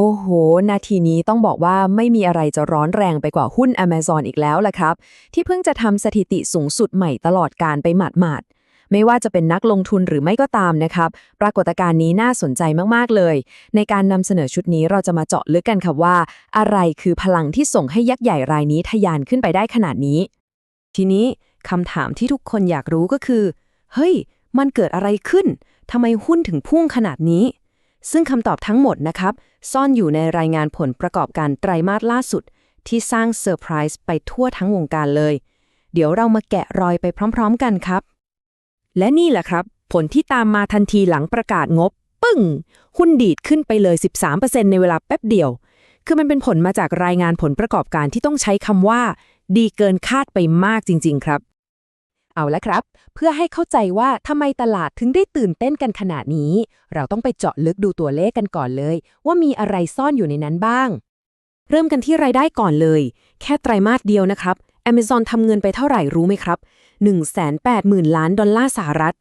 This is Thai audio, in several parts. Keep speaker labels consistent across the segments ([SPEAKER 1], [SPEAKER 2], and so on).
[SPEAKER 1] โอ้โห นาทีนี้ต้องบอกว่าไม่มีอะไรจะร้อนแรงไปกว่าหุ้น Amazon อีกแล้วล่ะครับ ที่เพิ่งจะทำสถิติสูงสุดใหม่ตลอดการไปหมาดๆไม่ว่าจะเป็นนักลงทุนหรือไม่ก็ตามนะครับ ปรากฏการณ์นี้น่าสนใจมาก ๆ เลย ในการนำเสนอชุดนี้เราจะมาเจาะลึกกันครับว่า อะไรคือพลังที่ส่งให้ยักษ์ใหญ่รายนี้ทะยานขึ้นไปได้ขนาดนี้
[SPEAKER 2] ทีนี้คำถามที่ทุกคนอยากรู้ก็คือ เฮ้ย มันเกิดอะไรขึ้นทำไมหุ้นถึงพุ่งขนาดนี้ ซึ่งคำตอบทั้งหมดนะครับ ซ่อนอยู่ในรายงานผลประกอบการไตรมาสล่าสุด ที่สร้างเซอร์ไพรส์ไปทั่วทั้งวงการเลย เดี๋ยวเรามาแกะรอยไปพร้อม ๆ กันครับ และนี่แหละครับ ผลที่ตามมาทันทีหลังประกาศงบ ปึ้ง หุ้นดีดขึ้นไปเลย 13%ในเวลาแป๊บเดียว คือมันเป็นผลมาจากรายงานผลประกอบการที่ต้องใช้คำว่า ดีเกินคาดไปมากจริง ๆ ครับ เอาละครับ เพื่อให้เข้าใจว่าทำไมตลาดถึงได้ตื่นเต้นกันขนาดนี้ เราต้องไปเจาะลึกดูตัวเลขกันก่อนเลย ว่ามีอะไรซ่อนอยู่ในนั้นบ้าง เริ่มกันที่รายได้ก่อนเลย แค่ไตรมาสเดียวนะครับ Amazon ทำเงินไปเท่าไหร่รู้ไหมครับ 180,000 ล้านดอลลาร์สหรัฐ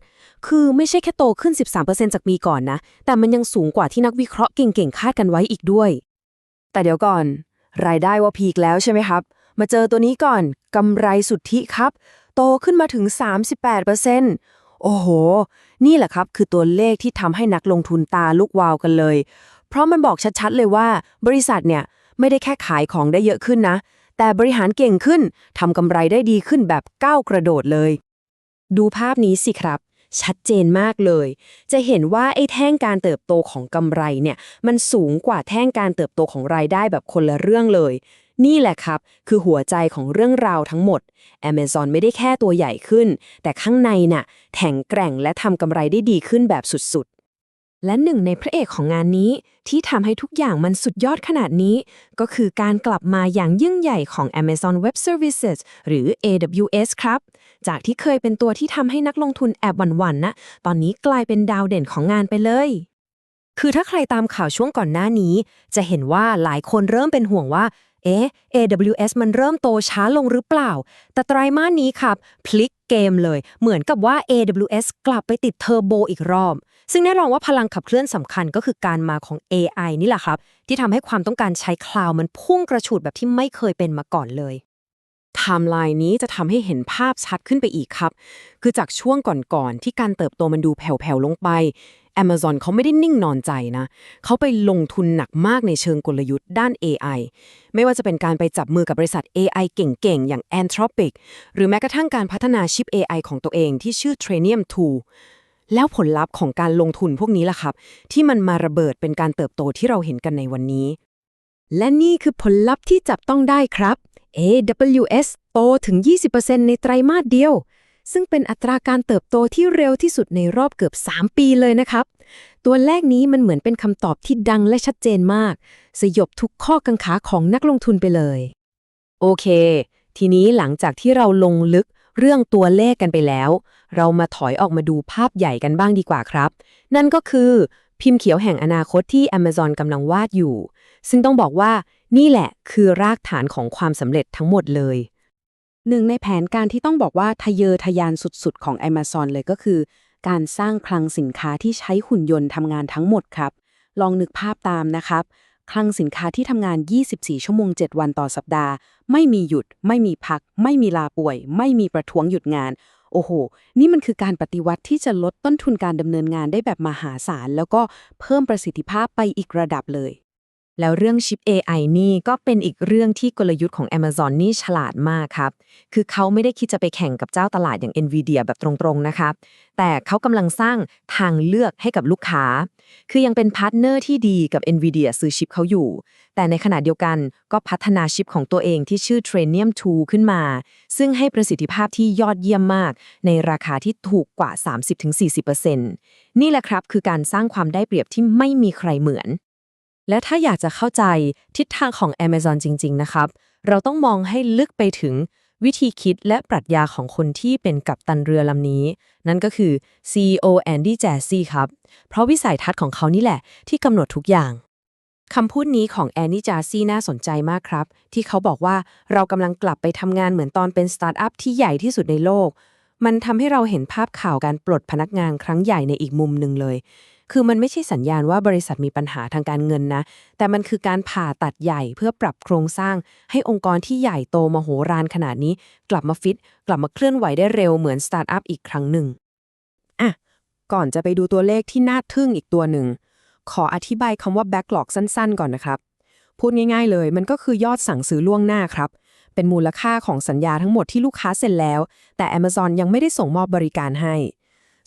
[SPEAKER 2] คือไม่ใช่แค่โตขึ้น 13%จากปีก่อนนะ แต่มันยังสูงกว่าที่นักวิเคราะห์เก่งๆ คาดกันไว้อีกด้วย แต่เดี๋ยวก่อน รายได้ว่าพีคแล้วใช่ไหมครับ มาเจอตัวนี้ก่อนกำไรสุทธิครับ โตขึ้นมาถึง 38%โอ้โห นี่แหละครับคือตัวเลขที่ทำให้นักลงทุนตาลุกวาวกันเลย เพราะมันบอกชัดๆเลยว่า บริษัทเนี่ยไม่ได้แค่ขายของได้เยอะขึ้นนะ แต่บริหารเก่งขึ้นทำกำไรได้ดีขึ้นแบบก้าวกระโดดเลย ดูภาพนี้สิครับ ชัดเจนมากเลย จะเห็นว่าไอ้แท่งการเติบโตของกำไรเนี่ย มันสูงกว่าแท่งการเติบโตของรายได้แบบคนละเรื่องเลย นี่แหละครับ คือหัวใจของเรื่องราวทั้งหมด Amazon ไม่ได้แค่ตัวใหญ่ขึ้น แต่ข้างในน่ะแข็งแกร่งและทำกำไรได้ดีขึ้นแบบสุดๆ และหนึ่งในพระเอกของงานนี้ ที่ทำให้ทุกอย่างมันสุดยอดขนาดนี้ ก็คือการกลับมาอย่างยิ่งใหญ่ของ Amazon Web Services หรือ AWS ครับ จากที่เคยเป็นตัวที่ทำให้นักลงทุนแอบหวั่นๆนะ ตอนนี้กลายเป็นดาวเด่นของงานไปเลยคือถ้าใครตามข่าวช่วงก่อนหน้านี้ จะเห็นว่าหลายคนเริ่มเป็นห่วงว่า เอ๊ะ AWS มันเริ่มโตช้าลงหรือเปล่า แต่ไตรมาสนี้ครับ พลิกเกมเลย เหมือนกับว่า AWS กลับไปติดเทอร์โบอีกรอบ ซึ่งแน่นอนว่าพลังขับเคลื่อนสำคัญก็คือการมาของ AI นี่แหละครับ ที่ทำให้ความต้องการใช้คลาวด์มันพุ่งกระฉูดแบบที่ไม่เคยเป็นมาก่อนเลยไทม์ไลน์นี้จะทำให้เห็นภาพชัดขึ้นไปอีกครับ คือจากช่วงก่อนๆที่การเติบโตมันดูแผ่วๆลงไป Amazon เขาไม่ได้นิ่งนอนใจนะ เขาไปลงทุนหนักมากในเชิงกลยุทธ์ด้าน AI ไม่ว่าจะเป็นการไปจับมือกับบริษัท AI เก่งๆ อย่าง Anthropic หรือแม้กระทั่งการพัฒนาชิป AI ของตัวเองที่ชื่อ Trainium 2 แล้วผลลัพธ์ของการลงทุนพวกนี้ล่ะครับ ที่มันมาระเบิดเป็นการเติบโตที่เราเห็นกันในวันนี้ และนี่คือผลลัพธ์ที่จับต้องได้ครับ AWS โตถึง 20%ในไตรมาสเดียว ซึ่งเป็นอัตราการเติบโตที่เร็วที่สุดในรอบเกือบ 3 ปีเลยนะครับ ตัวเลขนี้มันเหมือนเป็นคำตอบที่ดังและชัดเจนมาก สยบทุกข้อกังขาของนักลงทุนไปเลย โอเค ทีนี้หลังจากที่เราลงลึกเรื่องตัวเลขกันไปแล้ว เรามาถอยออกมาดูภาพใหญ่กันบ้างดีกว่าครับ นั่นก็คือพิมพ์เขียวแห่งอนาคตที่ Amazon กำลังวาดอยู่ ซึ่งต้องบอกว่านี่แหละคือรากฐานของความสำเร็จทั้งหมดเลย หนึ่งในแผนการที่ต้องบอกว่าทะเยอทะยานสุดๆ ของ Amazon เลยก็คือ การสร้างคลังสินค้าที่ใช้หุ่นยนต์ทำงานทั้งหมดครับ ลองนึกภาพตามนะครับ คลังสินค้าที่ทำงาน 24 ชั่วโมง 7 วันต่อสัปดาห์ ไม่มีหยุด ไม่มีพัก ไม่มีลาป่วย ไม่มีประท้วงหยุดงาน โอ้โห นี่มันคือการปฏิวัติที่จะลดต้นทุนการดำเนินงานได้แบบมหาศาล แล้วก็เพิ่มประสิทธิภาพไปอีกระดับเลย แล้วเรื่องชิป AI นี่ก็เป็นอีกเรื่องที่กลยุทธ์ของ Amazon นี่ฉลาดมากครับ คือเขาไม่ได้คิดจะไปแข่งกับเจ้าตลาดอย่าง NVIDIA แบบตรงๆ นะครับ แต่เขากำลังสร้างทางเลือกให้กับลูกค้า คือยังเป็นพาร์ทเนอร์ที่ดีกับ NVIDIA ซื้อชิปเขาอยู่ แต่ในขณะเดียวกันก็พัฒนาชิปของตัวเองที่ชื่อ Trainium 2 ขึ้นมา ซึ่งให้ประสิทธิภาพที่ยอดเยี่ยมมาก ในราคาที่ถูกกว่า 30-40%นี่แหละครับคือการสร้างความได้เปรียบที่ไม่มีใครเหมือน และถ้าอยากจะเข้าใจทิศทางของ Amazon จริง ๆ นะครับ เราต้องมองให้ลึกไปถึงวิธีคิดและปรัชญาของคนที่เป็นกัปตันเรือลำนี้ นั่นก็คือ CEO Andy Jassy ครับ เพราะวิสัยทัศน์ของเขานี่แหละที่กำหนดทุกอย่างคำพูดนี้ของ Andy Jassy น่าสนใจมากครับ ที่เขาบอกว่าเรากำลังกลับไปทำงานเหมือนตอนเป็นสตาร์ทอัพที่ใหญ่ที่สุดในโลก มันทำให้เราเห็นภาพข่าวการปลดพนักงานครั้งใหญ่ในอีกมุมหนึ่งเลย คือมันไม่ใช่สัญญาณว่าบริษัทมีปัญหาทางการเงินนะ แต่มันคือการผ่าตัดใหญ่เพื่อปรับโครงสร้าง ให้องค์กรที่ใหญ่โตมโหฬารขนาดนี้ กลับมาฟิต กลับมาเคลื่อนไหวได้เร็วเหมือนสตาร์ทอัพอีกครั้งหนึ่งอะก่อนจะไปดูตัวเลขที่น่าทึ่งอีกตัวหนึ่ง ขออธิบายคำว่า backlog สั้นๆ ก่อนนะครับ พูดง่าย ๆ เลย มันก็คือยอดสั่งซื้อล่วงหน้าครับเป็นมูลค่าของสัญญาทั้งหมดที่ลูกค้าเซ็นแล้ว แต่ Amazon ยังไม่ได้ส่งมอบบริการให้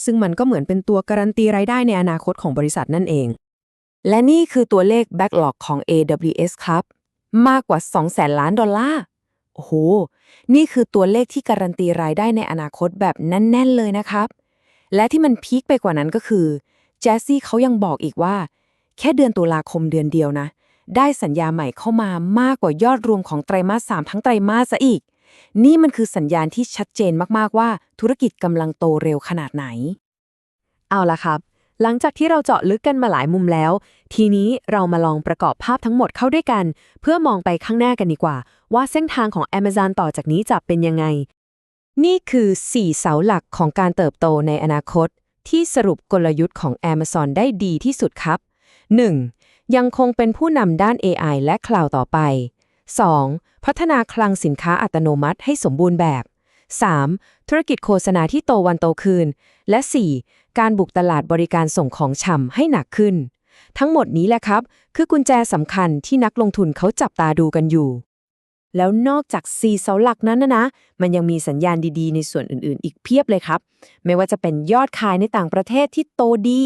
[SPEAKER 2] ซึ่งมันก็เหมือนเป็นตัวการันตีรายได้ในอนาคตของบริษัทนั่นเอง และนี่คือตัวเลข backlog ของ AWS ครับ มากกว่า2แสนล้านดอลลาร์ โอ้โห นี่คือตัวเลขที่การันตีรายได้ในอนาคตแบบแน่น ๆ เลยนะครับ และที่มันพีคไปกว่านั้นก็คือแจสซี่เขายังบอกอีกว่า แค่เดือนตุลาคมเดือนเดียวนะ ได้สัญญาใหม่เข้ามามากกว่ายอดรวมของไตรมาส3ทั้งไตรมาสซะอีก นี่มันคือสัญญาณที่ชัดเจนมากๆว่า ธุรกิจกำลังโตเร็วขนาดไหน เอาละครับ หลังจากที่เราเจาะลึกกันมาหลายมุมแล้ว ทีนี้เรามาลองประกอบภาพทั้งหมดเข้าด้วยกัน เพื่อมองไปข้างหน้ากันดีกว่า ว่าเส้นทางของ Amazon ต่อจากนี้จะเป็นยังไง นี่คือ 4 เสาหลักของการเติบโตในอนาคต ที่สรุปกลยุทธ์ของ Amazon ได้ดีที่สุดครับ 1. ยังคงเป็นผู้นำด้าน AI และ Cloud ต่อไป 2. พัฒนาคลังสินค้าอัตโนมัติให้สมบูรณ์แบบ 3. ธุรกิจโฆษณาที่โตวันโตคืน และ 4. การบุกตลาดบริการส่งของฉ่ำให้หนักขึ้น ทั้งหมดนี้แหละครับ คือกุญแจสำคัญที่นักลงทุนเขาจับตาดูกันอยู่ แล้วนอกจาก 4 เสาหลักนั้นนะนะ มันยังมีสัญญาณดีๆ ในส่วนอื่นๆ อีกเพียบเลยครับ ไม่ว่าจะเป็นยอดขายในต่างประเทศที่โตดี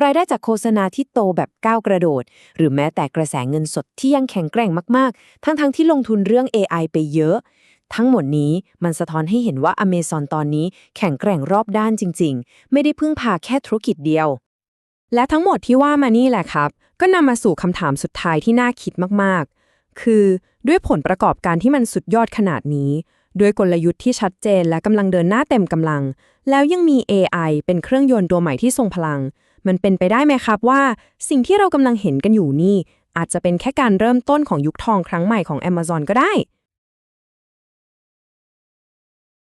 [SPEAKER 2] รายได้จากโฆษณาที่โตแบบก้าวกระโดด หรือแม้แต่กระแสเงินสดที่ยังแข็งแกร่งมากๆ ทั้งๆที่ลงทุนเรื่อง AI ไปเยอะ ทั้งหมดนี้มันสะท้อนให้เห็นว่า Amazon ตอนนี้แข็งแกร่งรอบด้านจริง ๆ ไม่ได้พึ่งพาแค่ธุรกิจเดียว และทั้งหมดที่ว่ามานี่แหละครับ ก็นำมาสู่คำถามสุดท้ายที่น่าคิดมากๆ คือด้วยผลประกอบการที่มันสุดยอดขนาดนี้ ด้วยกลยุทธ์ที่ชัดเจนและกำลังเดินหน้าเต็มกำลัง แล้วยังมี AI เป็นเครื่องยนต์ตัวใหม่ที่ทรงพลัง มันเป็นไปได้ไหมครับว่า สิ่งที่เรากำลังเห็นกันอยู่นี่ อาจจะเป็นแค่การเริ่มต้นของยุคทองครั้งใหม่ของ Amazon ก็ได้